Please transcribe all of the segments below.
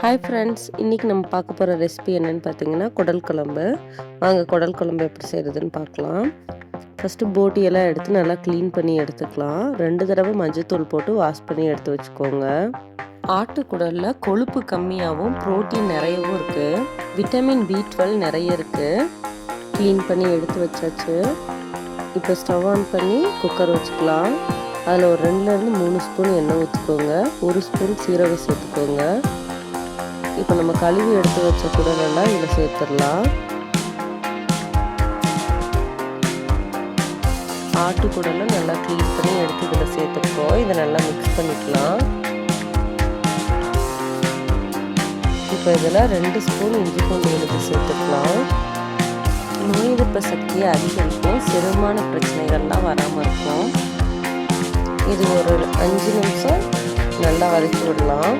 Hi friends இன்றைக்கி நம்ம பார்க்க போகிற ரெசிபி என்னென்னு பார்த்தீங்கன்னா குடல் குழம்பு. வாங்க குடல் குழம்பு எப்படி செய்கிறதுன்னு பார்க்கலாம். ஃபஸ்ட்டு போட்டியெல்லாம் எடுத்து நல்லா க்ளீன் பண்ணி எடுத்துக்கலாம். ரெண்டு தடவை மஞ்சத்தூள் போட்டு வாஷ் பண்ணி எடுத்து வச்சுக்கோங்க. ஆட்டுக்குடலில் கொழுப்பு கம்மியாகவும் ப்ரோட்டீன் நிறையவும் இருக்குது விட்டமின் பி டுவெல் நிறைய இருக்குது க்ளீன் பண்ணி எடுத்து வச்சாச்சு. இப்போ ஸ்டவ் ஆன் பண்ணி குக்கர் வச்சுக்கலாம். அதில் ஒரு ரெண்டுலேருந்து மூணு ஸ்பூன் எண்ணெய் ஊற்றிக்கோங்க ஒரு ஸ்பூன் சீரகம் சேர்த்துக்கோங்க. இப்போ நம்ம கழுவி எடுத்து வச்ச குடலெல்லாம் இதில் சேர்த்துடலாம். ஆட்டு நல்லா க்ளீன் பண்ணி எடுத்து இதில் சேர்த்துருக்கோம் இதை நல்லா மிக்ஸ் பண்ணிக்கலாம். இப்போ இதில் ரெண்டு ஸ்பூன் இஞ்சி பூண்டு எழுதி சேர்த்துக்கலாம். நோய் எதிர்ப்பு சக்தியை அதிகரிக்கும். சிறுமான பிரச்சனைகள்லாம் வராமல் இருக்கும். இது ஒரு அஞ்சு நிமிஷம் நல்லா வதக்கி விடலாம்.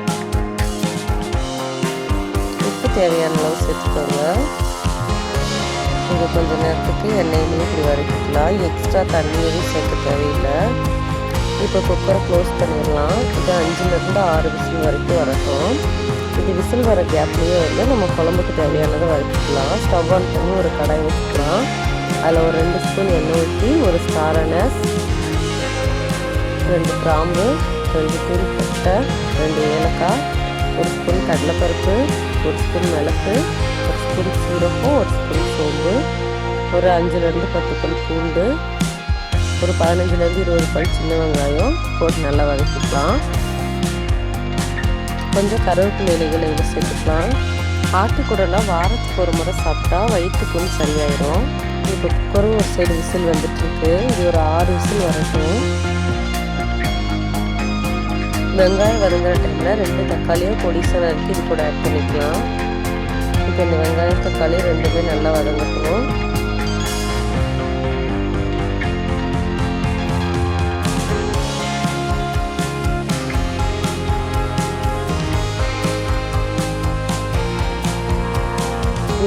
தேவையான அளவு சேர்த்துக்கோங்க. இது கொஞ்சம் நேரத்துக்கு எண்ணெயிலையும் இப்படி வரைக்கலாம் எக்ஸ்ட்ரா தண்ணியும் சேர்க்க தேவையில்லை. இப்போ குக்கரை க்ளோஸ் பண்ணிடலாம். இது அஞ்சுலேருந்து ஆறு விசில் வரைக்கும் வரட்டும். இது விசில் வர கேப்லேயே வந்து நம்ம குழம்புக்கு தேவையானதை வரைக்கலாம் ஸ்டவ் ஆன் பண்ணி ஒரு கடாய் வச்சுக்கலாம் அதில் ஒரு ரெண்டு ஸ்பூன் எண்ணெய் ஊற்றி ஒரு ஸ்டார் அனஸ் ரெண்டு கிராம்பு ரெண்டு தூள் பட்டை ரெண்டு ஏலக்காய் ஒரு ஸ்பூன் கடலைப்பருப்பு ஒரு ஸ்பூன் மிளகு ஒரு ஸ்பூன் சீரகம் ஒரு ஸ்பூன் சோம்பு ஒரு அஞ்சுலேருந்து பத்து பல் பூண்டு ஒரு பதினஞ்சுலேருந்து இருபது பல் சின்ன வெங்காயம் போட்டு நல்லா வதக்கிக்கலாம். கொஞ்சம் கருவேப்பிலை இலைகளை இதில் சேர்த்துக்கலாம். ஆட்டுக்குடலாம் வாரத்துக்கு ஒரு முறை சாப்பிட்டா வயிற்று சரியாயிடும் இப்போ குக்கரும் ஒரு சைடு விசில் வந்துட்டுருக்கு. இது ஒரு ஆறு விசில் வரட்டும். வெங்காயம் வதங்குற டைமில் ரெண்டு தக்காளியும் பொடிசாக நறுக்கி இது கூட ஆட் பண்ணிக்கலாம். இப்போ இந்த வெங்காயம் தக்காளி ரெண்டுமே நல்லா வதங்கட்டும்.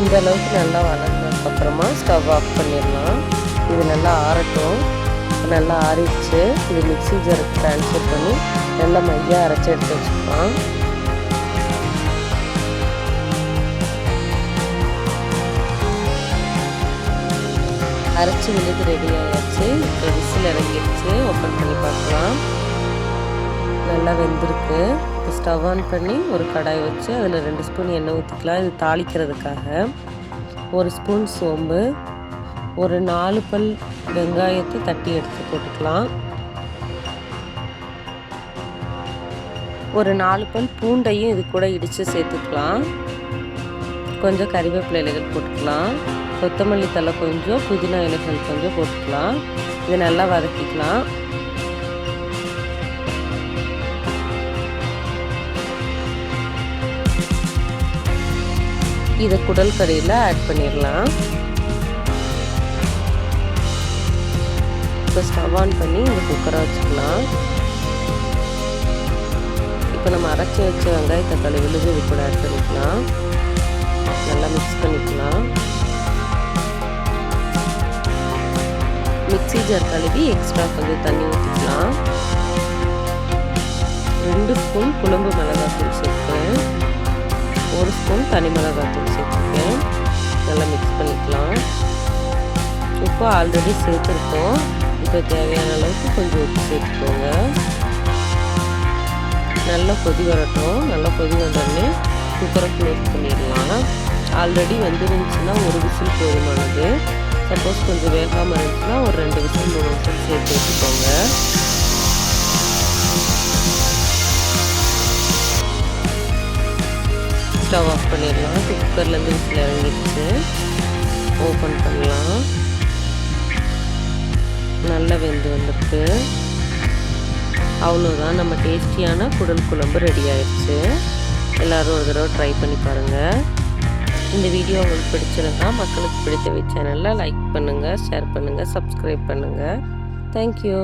இந்த அளவுக்கு நல்லா வதங்கினதுக்கப்புறமா ஸ்டவ் ஆஃப் பண்ணிடலாம். இது நல்லா ஆறட்டும். நல்லா ஆறிடுச்சு. இது மிக்சி ஜருக்கு ட்ரான்ஸ்ஃபர் பண்ணி நல்லா மையாக அரைச்சி எடுத்து வச்சுக்கலாம். அரைச்சி விழுது ரெடி ஆகிடுச்சு இப்போ விசில் இறங்கிடுச்சு. ஓப்பன் பண்ணி பார்க்கலாம். நல்லா வெந்திருக்கு. இப்போ ஸ்டவ் ஆன் பண்ணி ஒரு கடாய் வச்சு அதில் ரெண்டு ஸ்பூன் எண்ணெய் ஊற்றிக்கலாம் இது தாளிக்கிறதுக்காக. ஒரு ஸ்பூன் சோம்பு. ஒரு நாலு பல் வெங்காயத்தை தட்டி எடுத்து போட்டுக்கலாம். ஒரு நாலு பல் பூண்டையும் இது கூட இடித்து சேர்த்துக்கலாம். கொஞ்சம் கறிவேப்பிலை இலைகள் போட்டுக்கலாம். கொத்தமல்லி தலை கொஞ்சம் புதினா இலைகள் கொஞ்சம் போட்டுக்கலாம். இதை நல்லா வதக்கிக்கலாம். இதை குடல் கறியில் ஆட் பண்ணிடலாம். இப்போ ஸ்டவ் ஆன் பண்ணி இந்த குக்கரை வச்சுக்கலாம். இப்போ நம்ம அரைச்சி வச்ச வெங்காய தக்காளி விழுது இது கூட ஆட் பண்ணிக்கலாம். நல்லா மிக்ஸ் பண்ணிக்கலாம். மிக்சி ஜார் கழுவி எக்ஸ்ட்ரா கொஞ்சம் தண்ணி ஊற்றிக்கலாம் ரெண்டு ஸ்பூன் குழம்பு மிளகாத்தூள் சேர்த்துக்கேன். ஒரு ஸ்பூன் தனி மிளகாத்தூள் சேர்த்துக்கேன். நல்லா மிக்ஸ் பண்ணிக்கலாம். உப்பு ஆல்ரெடி சேர்த்துருக்கோம். இப்போ தேவையான அளவுக்கு கொஞ்சம் உப்பு சேர்த்துக்கோங்க. நல்லா கொதி வரட்டும். நல்லா கொதி வந்தோடனே குக்கரை க்ளோஸ் பண்ணிடலாம். ஆல்ரெடி வந்துருந்துச்சுன்னா ஒரு விசில் போதுமானது. சப்போஸ் கொஞ்சம் வேகாமல் இருந்துச்சுன்னா ஒரு ரெண்டு விசில் மூணு விசில் சேர்த்து வச்சுக்கோங்க. ஸ்டவ் ஆஃப் பண்ணிடலாம். குக்கர்லேருந்து விசில் இறங்கிடுச்சு. ஓப்பன் பண்ணலாம். நல்லா வெந்து வந்திருக்கு. அவ்வளோதான் நம்ம டேஸ்டியான குடல் குழம்பு ரெடி ஆயிடுச்சு. எல்லோரும் ஒரு தடவை ட்ரை பண்ணி பாருங்கள் இந்த வீடியோ உங்களுக்கு பிடிச்சிருந்தா மக்களுக்கு பிடித்த சேனலில் லைக் பண்ணுங்கள் ஷேர் பண்ணுங்கள் சப்ஸ்கிரைப் பண்ணுங்கள் தேங்க்யூ